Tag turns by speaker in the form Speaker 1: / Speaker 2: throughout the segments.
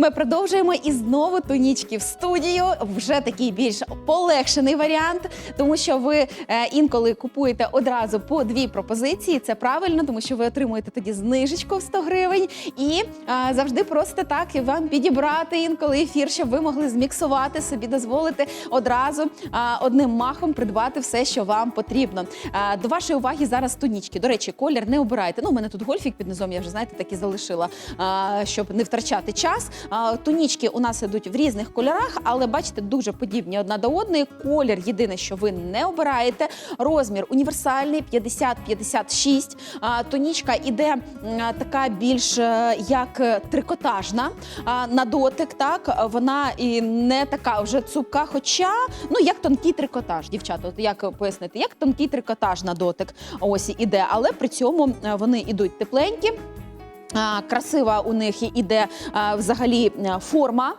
Speaker 1: Ми продовжуємо і знову тунічки в студію. Вже такий більш полегшений варіант, тому що ви е, інколи купуєте одразу по дві пропозиції. Це правильно, тому що ви отримуєте тоді знижечку в 100 гривень. І е, завжди просите так вам підібрати інколи ефір, щоб ви могли зміксувати собі, дозволити одразу е, одним махом придбати все, що вам потрібно. До вашої уваги зараз тунічки. До речі, колір не обирайте. Ну, у мене тут гольфік під низом, я вже знаєте, так і залишила, щоб не втрачати час. Тунічки у нас ідуть в різних кольорах, але бачите, дуже подібні одна до одної. Колір єдине, що ви не обираєте. Розмір універсальний 50-56. А, Тунічка іде така більш е, як е, трикотажна на дотик. Так вона і не така вже цупка, хоча ну як тонкий трикотаж, дівчата. От як пояснити, як тонкий трикотаж на дотик ось іде, але при цьому е, вони ідуть тепленькі. Красива у них іде взагалі форма,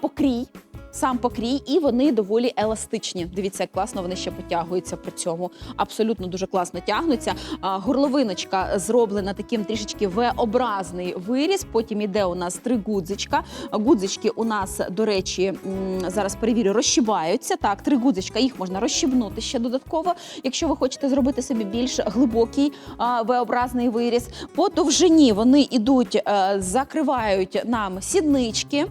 Speaker 1: покрій. Сам покрій, і вони доволі еластичні. Дивіться, як класно вони ще потягуються при цьому. Абсолютно дуже класно тягнуться. Горловиночка зроблена таким трішечки V-образний виріз. Потім іде у нас три гудзичка. Гудзички у нас, до речі, зараз перевірю, розшибаються. Так, три гудзичка, їх можна розщібнути ще додатково, якщо ви хочете зробити собі більш глибокий V-образний виріз. По довжині вони йдуть, е, закривають нам сіднички.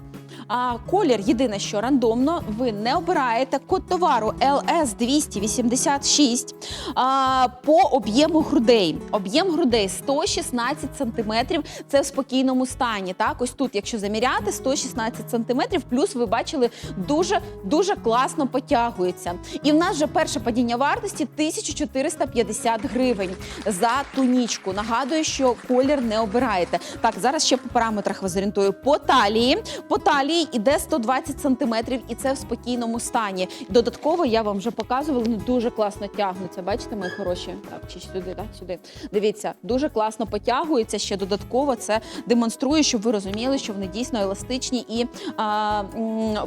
Speaker 1: А колір єдине, що рандомно, ви не обираєте код товару LS 286 а, по об'єму грудей. Об'єм грудей 116 сантиметрів. Це в спокійному стані. Так, ось тут, якщо заміряти, 116 сантиметрів. Плюс ви бачили, дуже дуже класно потягується. І в нас вже перше падіння вартості 1450 гривень за тунічку. Нагадую, що колір не обираєте. Так, зараз ще по параметрах вас зорієнтую. По талії. По талії іде 120 сантиметрів, і це в спокійному стані. Додатково я вам вже показувала, вони дуже класно тягнуться. Бачите, мої хороші? Так, чи сюди, так, сюди. Дивіться, дуже класно потягуються. Ще додатково це демонструє, щоб ви розуміли, що вони дійсно еластичні і а,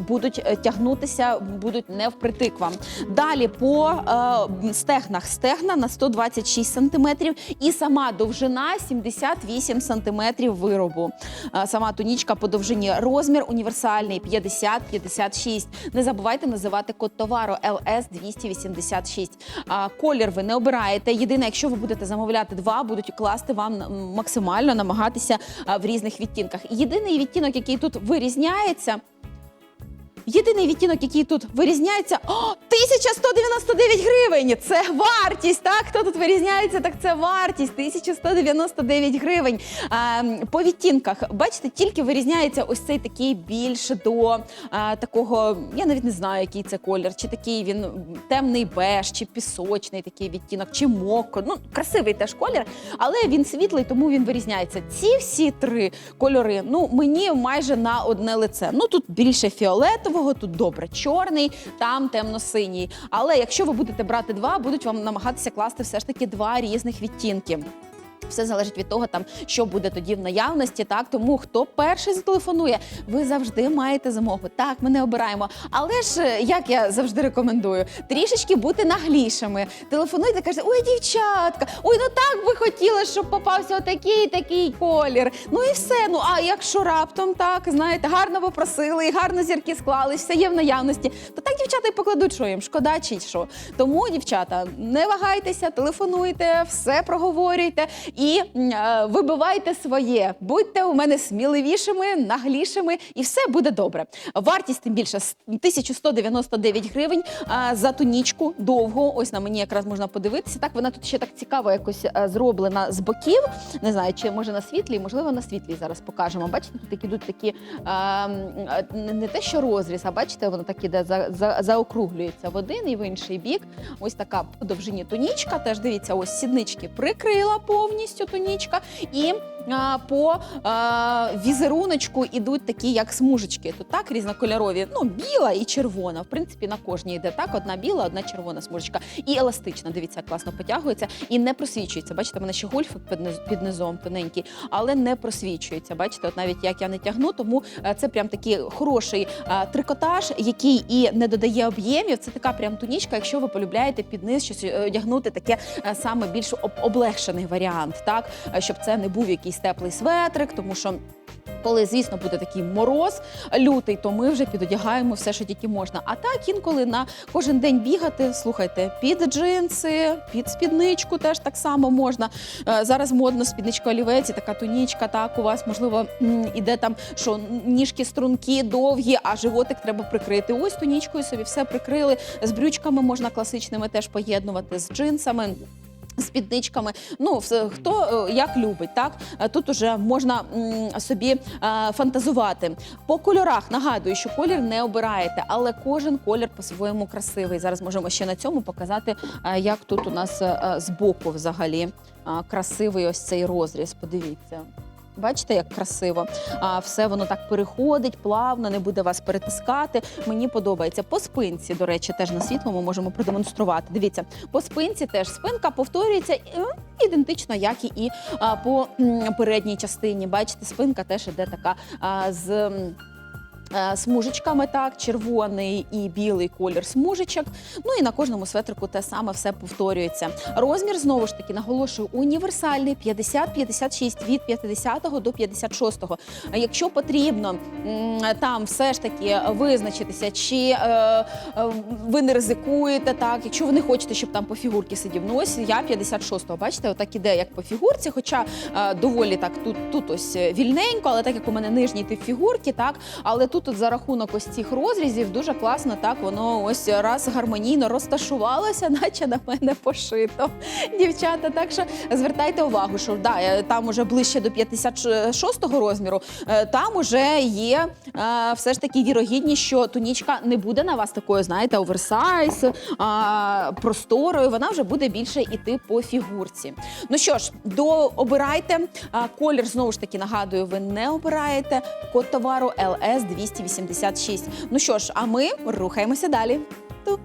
Speaker 1: будуть е, тягнутися, будуть не впритик вам. Далі по е, стегнах стегна на 126 сантиметрів і сама довжина 78 сантиметрів виробу. Е, Сама тунічка по довжині розмір універсальний 50-56. Не забувайте називати код товару LS 286. А, Колір ви не обираєте. Єдине, якщо ви будете замовляти два, будуть класти вам максимально намагатися в різних відтінках. Єдиний відтінок, який тут вирізняється. Єдиний відтінок, який тут вирізняється, о, 1199 гривень. Це вартість. Так, хто тут вирізняється, так це вартість 1199 гривень. А, по відтінках, бачите, тільки вирізняється ось цей такий більш до а, такого. Я навіть не знаю, який це колір, чи такий він темний беж, чи пісочний такий відтінок, чи моко. Ну, красивий теж колір, але він світлий, тому він вирізняється. Ці всі три кольори, ну мені майже на одне лице. Ну тут більше фіолетового, тут добре чорний, там темно-синій. Але якщо ви будете брати два, будуть вам намагатися класти все ж таки два різних відтінки. Все залежить від того, там що буде тоді в наявності. Так тому хто перший зателефонує, ви завжди маєте змогу. Так, ми не обираємо. Але ж е, як я завжди рекомендую, трішечки бути наглішими. Телефонуйте, кажете, ой, дівчатка, ой, ну так би хотіла, щоб попався отакий такий колір. Ну і все. Ну а якщо раптом так знаєте, гарно попросили і гарно зірки склались, все є в наявності, то так дівчата й покладуть, що їм шкода чи що. Тому, дівчата, не вагайтеся, телефонуйте, все проговорюйте і е, вибивайте своє. Будьте у мене сміливішими, наглішими, і все буде добре. Вартість тим більше 1199 гривень за тунічку довго. Ось на мені якраз можна подивитися. Так вона тут ще так цікаво якось е, зроблена з боків. Не знаю, чи може на світлій, можливо, на світлій зараз покажемо. Бачите, тут ідуть такі е, не те, що розріз, а бачите, воно так іде за, за, заокруглюється в один і в інший бік. Ось така по довжині тунічка. Теж дивіться, ось сіднички прикрила повністю тунічка. І по візеруночку ідуть такі, як смужечки. Тут так різнокольорові. Ну, біла і червона. В принципі, на кожній йде так. Одна біла, одна червона смужечка. І еластична. Дивіться, класно потягується і не просвічується. Бачите, в мене ще гольфик під, низом тоненький, але не просвічується. Бачите, от навіть як я не тягну, тому е, це прям такий хороший е, трикотаж, який і не додає об'ємів. Це така прям тунічка, якщо ви полюбляєте під низ щось е, одягнути таке саме більш об- облегшений варіант, так щоб це не був якийсь теплий светрик, тому що. Коли, звісно, буде такий мороз лютий, то ми вже підодягаємо все, що тільки можна. А так інколи на кожен день бігати, слухайте, під джинси, під спідничку теж так само можна. Е, Зараз модно спідничка олівець, і така тунічка. Так у вас можливо іде там, що ніжки стрункі, довгі, а животик треба прикрити. Ось тунічкою собі все прикрили. З брючками можна класичними теж поєднувати з джинсами. З підничками, ну хто е, як любить, так Е, тут уже можна собі е, фантазувати. По кольорах нагадую, що колір не обираєте, але кожен колір по-своєму красивий. Зараз можемо ще на цьому показати, як тут у нас збоку взагалі красивий ось цей розріз. Подивіться. Бачите, як красиво. А все воно так переходить плавно, не буде вас перетискати. Мені подобається. По спинці, до речі, теж на світло ми можемо продемонструвати. Дивіться, по спинці теж спинка повторюється е, ідентично, як і по передній частині. Бачите, спинка теж іде така з. М, е, Смужечками, так, червоний і білий колір смужечок. Ну і на кожному светрику те саме все повторюється. Розмір знову ж таки наголошую універсальний 50-56 від 50 до 56. А Якщо потрібно там все ж таки визначитися, чи е, е, ви не ризикуєте так, якщо ви не хочете, щоб там по фігурці сидів. Ну я 56-го, бачите, отак іде як по фігурці, хоча е, доволі так тут, тут ось вільненько, але так як у мене нижній тип фігурки, так, але тут от за рахунок ось цих розрізів дуже класно так воно ось раз гармонійно розташувалося, наче на мене пошито. Дівчата, так що звертайте увагу, що да, е, там уже ближче до 56-го розміру, е, там уже є е, все ж таки вірогідність, що тунічка не буде на вас такою, знаєте, оверсайз, просторою. Вона вже буде більше іти по фігурці. Ну що ж, до обирайте. Колір знову ж таки нагадую, ви не обираєте. Код товару LS 286. Ну що ж, а ми рухаємося далі. Тук.